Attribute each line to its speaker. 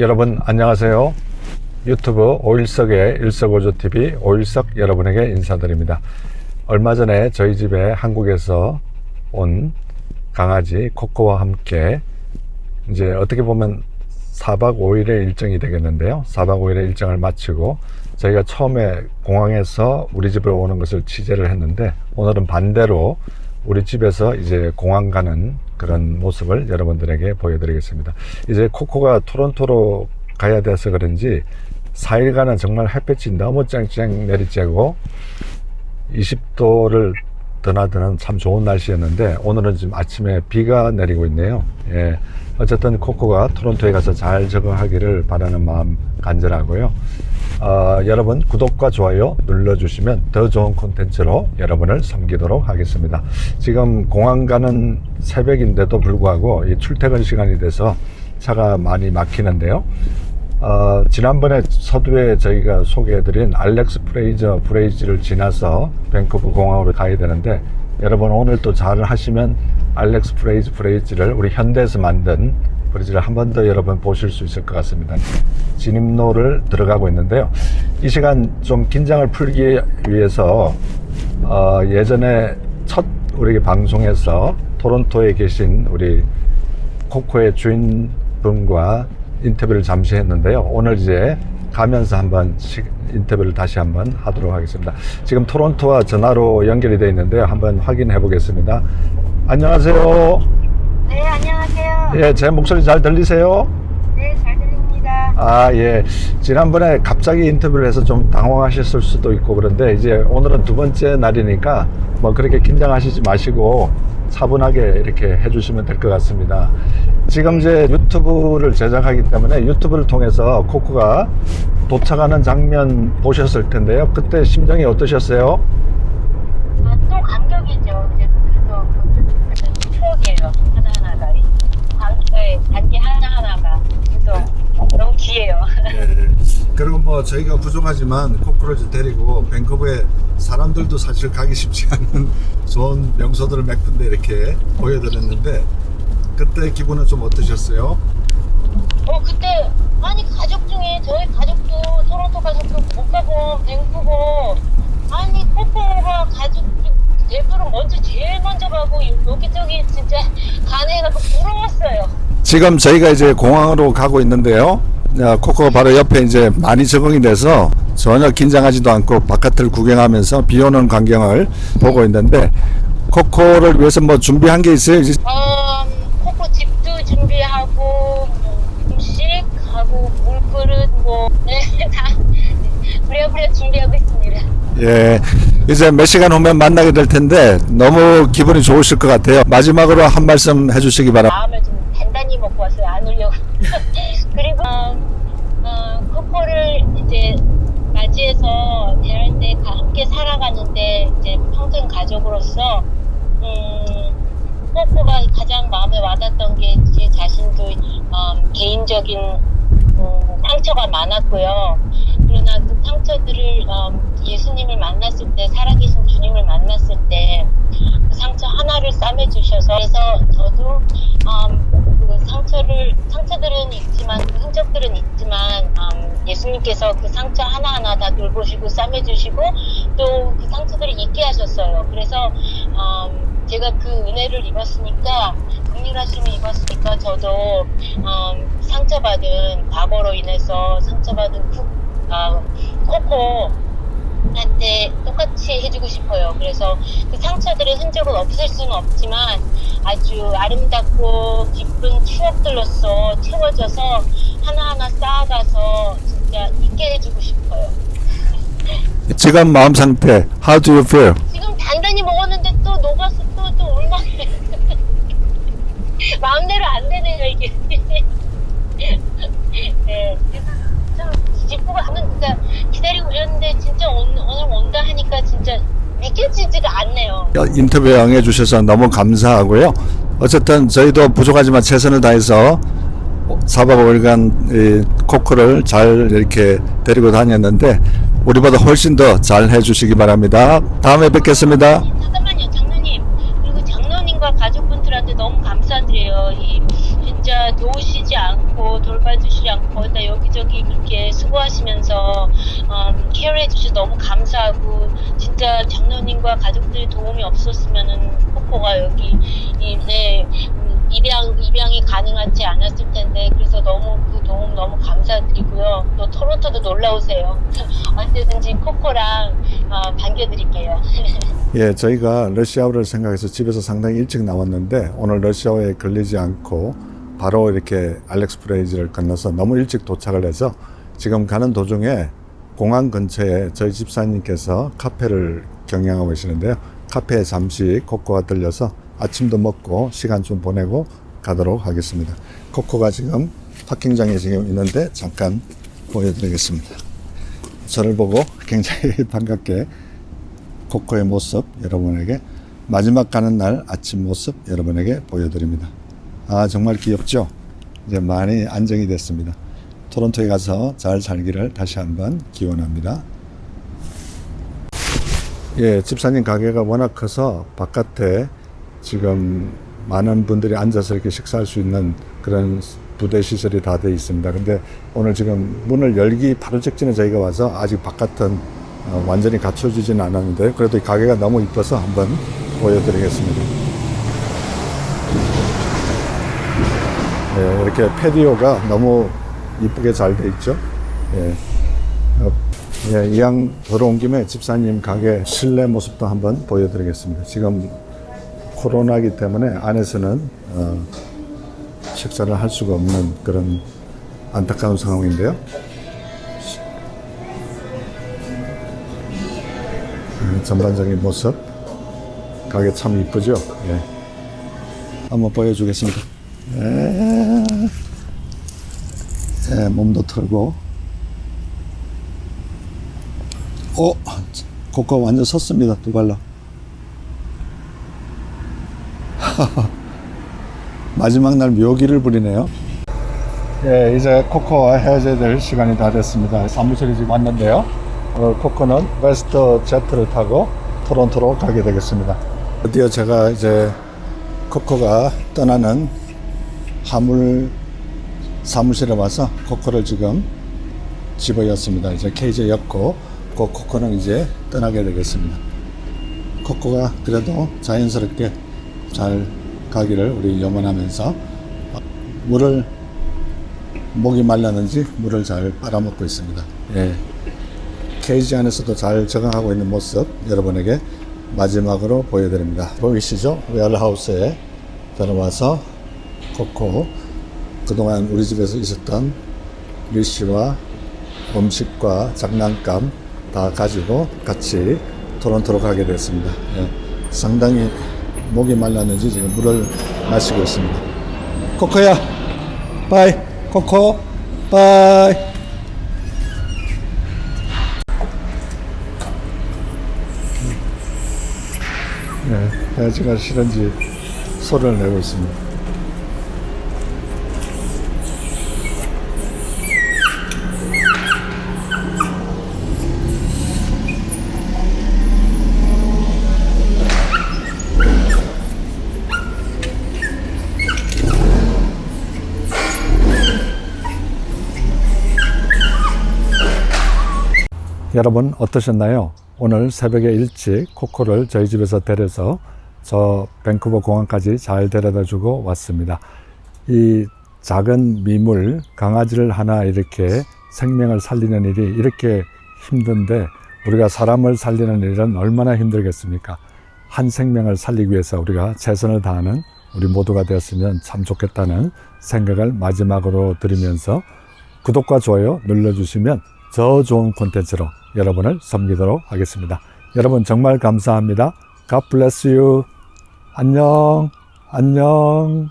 Speaker 1: 여러분 안녕하세요. 유튜브 오일석의 일석오조TV 오일석 여러분에게 인사드립니다. 얼마 전에 저희 집에 한국에서 온 강아지 코코와 함께 이제 어떻게 보면 4박 5일의 일정이 되겠는데요. 4박 5일의 일정을 마치고 저희가 처음에 공항에서 우리 집으로 오는 것을 취재를 했는데 오늘은 반대로 우리 집에서 이제 공항 가는 그런 모습을 여러분들에게 보여드리겠습니다. 이제 코코가 토론토로 가야 돼서 그런지 4일간은 정말 햇볕이 너무 쨍쨍 내리쬐고 20도를 드나드는 참 좋은 날씨였는데 오늘은 지금 아침에 비가 내리고 있네요. 예. 어쨌든 코코가 토론토에 가서 잘 적응하기를 바라는 마음 간절하고요. 어, 여러분 구독과 좋아요 눌러주시면 더 좋은 콘텐츠로 여러분을 섬기도록 하겠습니다. 지금 공항 가는 새벽인데도 불구하고 이 출퇴근 시간이 돼서 차가 많이 막히는데요. 어, 지난번에 서두에 저희가 소개해드린 알렉스 프레이저 브레이지를 지나서 밴쿠버 공항으로 가야 되는데 여러분 오늘 또 잘 하시면 알렉스 프레이즈 브레이지를 우리 현대에서 만든 브리지를 한 번 더 여러분 보실 수 있을 것 같습니다. 진입로를 들어가고 있는데요. 이 시간 좀 긴장을 풀기 위해서 어, 예전에 첫 우리 방송에서 토론토에 계신 우리 코코의 주인분과 인터뷰를 잠시 했는데요. 오늘 이제 가면서 한번 시- 인터뷰를 다시 한번 하도록 하겠습니다. 지금 토론토와 전화로 연결이 되어 있는데요. 한번 확인해 보겠습니다. 안녕하세요.
Speaker 2: 네, 안녕하세요.
Speaker 1: 예, 제 목소리 잘 들리세요?
Speaker 2: 네, 잘 들립니다.
Speaker 1: 아, 예. 지난번에 갑자기 인터뷰를 해서 좀 당황하셨을 수도 있고 그런데 이제 오늘은 두 번째 날이니까 뭐 그렇게 긴장하시지 마시고 차분하게 이렇게 해주시면 될 것 같습니다. 지금 이제 유튜브를 제작하기 때문에 유튜브를 통해서 코코가 도착하는 장면 보셨을 텐데요. 그때 심정이 어떠셨어요?
Speaker 2: 아, 또 감격이죠. 그래서 그래서 그 추억이에요. 하나하나가. 이 네, 단계 하나하나가. 너무 귀해요.
Speaker 1: 그리고 뭐 저희가 부족하지만 코코를 데리고 밴쿠버에 사람들도 사실 가기 쉽지 않은 좋은 명소들을 몇 군데 이렇게 보여드렸는데 그때 기분은 좀 어떠셨어요?
Speaker 2: 어, 그때, 아니, 가족 중에, 저희 가족도, 토론토 가족도 못 가고, 밴쿠버, 아니, 코코가 가족 중 대부분 먼저, 제일 먼저 가고, 여기저기 진짜 가네 해갖고 부러웠어요.
Speaker 1: 지금 저희가 이제 공항으로 가고 있는데요. 야, 코코가 바로 옆에 이제 많이 적응이 돼서 전혀 긴장하지도 않고 바깥을 구경하면서 비 오는 광경을 보고 있는데 코코를 위해서 뭐 준비한 게 있어요?
Speaker 2: 어, 코코 집도 준비하고 뭐 음식 하고 물그릇 뭐 네, 다 부랴부랴 준비하고 있습니다.
Speaker 1: 예, 이제 몇 시간 후면 만나게 될 텐데 너무 기분이 좋으실 것 같아요. 마지막으로 한 말씀 해주시기 바랍니다.
Speaker 2: 마음을 좀 단단히 먹고 왔어요. 안 울려고. 그리고 어, 어, 코코를 이제 맞이해서 대할 때 가- 함께 살아가는데 이제 평생 가족으로서 음, 코코가 가장 마음에 와닿았던 게 제 자신도 음, 개인적인 음, 상처가 많았고요. 그러나 그 상처들을 음, 예수님을 만났을 때 살아계신 주님을 만났을 때 그 상처 하나를 싸매주셔서 그래서 저도 음, 그 상처를 상처들은 있지만 그 흔적들은 있지만 음, 예수님께서 그 상처 하나 하나 다 돌보시고 싸매주시고 또 그 상처들을 잊게 하셨어요. 그래서 음, 제가 그 은혜를 입었으니까 긍휼하심을 입었으니까 저도 음, 상처받은 과거로 인해서 상처받은 국, 아, 코코 한테 똑같이 해주고 싶어요. 그래서 그 상처들의 흔적을 없앨 수는 없지만 아주 아름답고 기쁜 추억들로서 채워져서 하나하나 쌓아가서 진짜 있게 해주고 싶어요.
Speaker 1: 지금 마음 상태, how do you feel?
Speaker 2: 지금 단단히 먹었는데 또 녹아서 또, 또 울먹해. 마음대로 안 되네요, 이게. 네. 기쁘고 하는, 그러니까 기다리고 있었는데 진짜 오늘, 오늘 온다 하니까 진짜 믿겨지지가 않네요.
Speaker 1: 인터뷰 응해 주셔서 너무 감사하고요. 어쨌든 저희도 부족하지만 최선을 다해서 4박 5일간 이 코코를 잘 이렇게 데리고 다녔는데 우리보다 훨씬 더 잘 해주시기 바랍니다. 다음에 뵙겠습니다.
Speaker 2: 잠깐만요, 장로님. 그리고 장로님과 가족분들한테 너무 감사드려요. 이 진짜 놓으시지 않고 돌봐주시지 않고 나 여기저기 그렇게 수고하시면서 음, 케어해 주셔서 너무 감사하고 진짜 장로님과 가족들의 도움이 없었으면은 코코가 여기 이, 네, 음, 입양 입양이 가능하지 않았을 텐데 그래서 너무 그 도움 너무 감사드리고요. 또 토론토도 놀러 오세요. 언제든지 코코랑 어, 반겨드릴게요.
Speaker 1: 예, 저희가 러시아어를 생각해서 집에서 상당히 일찍 나왔는데 오늘 러시아어에 걸리지 않고 바로 이렇게 알렉스 프레이즈를 건너서 너무 일찍 도착을 해서 지금 가는 도중에 공항 근처에 저희 집사님께서 카페를 경영하고 계시는데요. 카페에 잠시 코코가 들려서 아침도 먹고 시간 좀 보내고 가도록 하겠습니다. 코코가 지금 파킹장에 지금 있는데 잠깐 보여드리겠습니다. 저를 보고 굉장히 반갑게 코코의 모습 여러분에게 마지막 가는 날 아침 모습 여러분에게 보여드립니다. 아 정말 귀엽죠? 이제 많이 안정이 됐습니다. 토론토에 가서 잘 살기를 다시 한번 기원합니다. 예, 집사님 가게가 워낙 커서 바깥에 지금 많은 분들이 앉아서 이렇게 식사할 수 있는 그런 부대 시설이 다 되어 있습니다. 근데 오늘 지금 문을 열기 바로 직전에 저희가 와서 아직 바깥은 어, 완전히 갖춰지지는 않았는데 그래도 이 가게가 너무 이뻐서 한번 보여드리겠습니다. 네, 이렇게 패디오가 너무 이쁘게 잘 돼 있죠. 예. 어, 예, 이왕 들어온 김에 집사님 가게 실내 모습도 한번 보여드리겠습니다. 지금 코로나기 때문에 안에서는 어, 식사를 할 수가 없는 그런 안타까운 상황인데요. 음, 전반적인 모습 가게 참 이쁘죠. 예. 한번 보여주겠습니다. 예. 예, 몸도 털고. 오, 코코 완전 섰습니다. 두 발로. 마지막 날 묘기를 부리네요. 예, 이제 코코와 헤어져야 될 시간이 다 됐습니다. 사무실에 지금 왔는데요. 어, 코코는 웨스트 제트를 타고 토론토로 가게 되겠습니다. 드디어 제가 이제 코코가 떠나는 화물 사무실에 와서 코코를 지금 집어였습니다. 이제 케이지에 였고, 그 코코는 이제 떠나게 되겠습니다. 코코가 그래도 자연스럽게 잘 가기를 우리 염원하면서 물을 목이 말랐는지 물을 잘 빨아먹고 있습니다. 예. 케이지 안에서도 잘 적응하고 있는 모습 여러분에게 마지막으로 보여드립니다. 보이시죠? 웨어하우스에 들어와서 코코 그동안 우리 집에서 있었던 류씨와 음식과 장난감 다 가지고 같이 토론토로 가게 됐습니다. 예. 상당히 목이 말랐는지 지금 물을 마시고 있습니다. 코코야, 바이, 코코, 바이. 네, 해지가 싫은지 소리를 내고 있습니다. 여러분 어떠셨나요? 오늘 새벽에 일찍 코코를 저희 집에서 데려서 저 밴쿠버 공항까지 잘 데려다 주고 왔습니다. 이 작은 미물 강아지를 하나 이렇게 생명을 살리는 일이 이렇게 힘든데 우리가 사람을 살리는 일은 얼마나 힘들겠습니까? 한 생명을 살리기 위해서 우리가 최선을 다하는 우리 모두가 되었으면 참 좋겠다는 생각을 마지막으로 드리면서 구독과 좋아요 눌러주시면 더 좋은 콘텐츠로 여러분을 섬기도록 하겠습니다. 여러분 정말 감사합니다. God bless you. 안녕. 안녕.